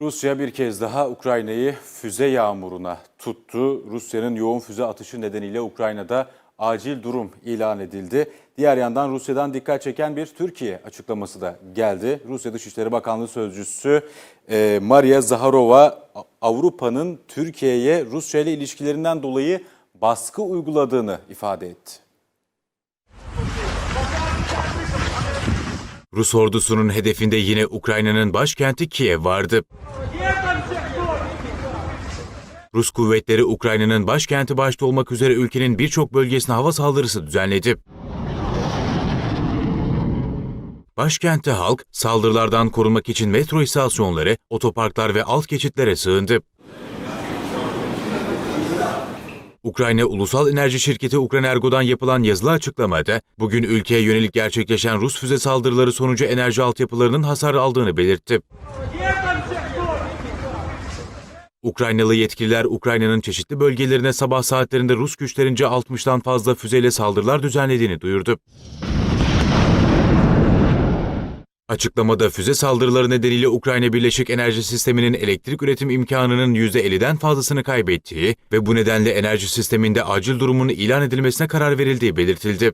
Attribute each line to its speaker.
Speaker 1: Rusya bir kez daha Ukrayna'yı füze yağmuruna tuttu. Rusya'nın yoğun füze atışı nedeniyle Ukrayna'da acil durum ilan edildi. Diğer yandan Rusya'dan dikkat çeken bir Türkiye açıklaması da geldi. Rusya Dışişleri Bakanlığı Sözcüsü e, Maria Zaharova Avrupa'nın Türkiye'ye Rusya ile ilişkilerinden dolayı baskı uyguladığını ifade etti.
Speaker 2: Rus ordusunun hedefinde yine Ukrayna'nın başkenti Kiev vardı. Rus kuvvetleri Ukrayna'nın başkenti başta olmak üzere ülkenin birçok bölgesine hava saldırısı düzenledi. Başkentte halk saldırılardan korunmak için metro istasyonları, otoparklar ve alt geçitlere sığındı. Ukrayna Ulusal Enerji Şirketi Ukrenergo'dan yapılan yazılı açıklamada bugün ülkeye yönelik gerçekleşen Rus füze saldırıları sonucu enerji altyapılarının hasar aldığını belirtti. Ukraynalı yetkililer Ukrayna'nın çeşitli bölgelerine sabah saatlerinde Rus güçlerince 60'tan fazla füzeyle saldırılar düzenlediğini duyurdu. Açıklamada füze saldırıları nedeniyle Ukrayna Birleşik Enerji Sistemi'nin elektrik üretim imkanının %50'den fazlasını kaybettiği ve bu nedenle enerji sisteminde acil durumun ilan edilmesine karar verildiği belirtildi.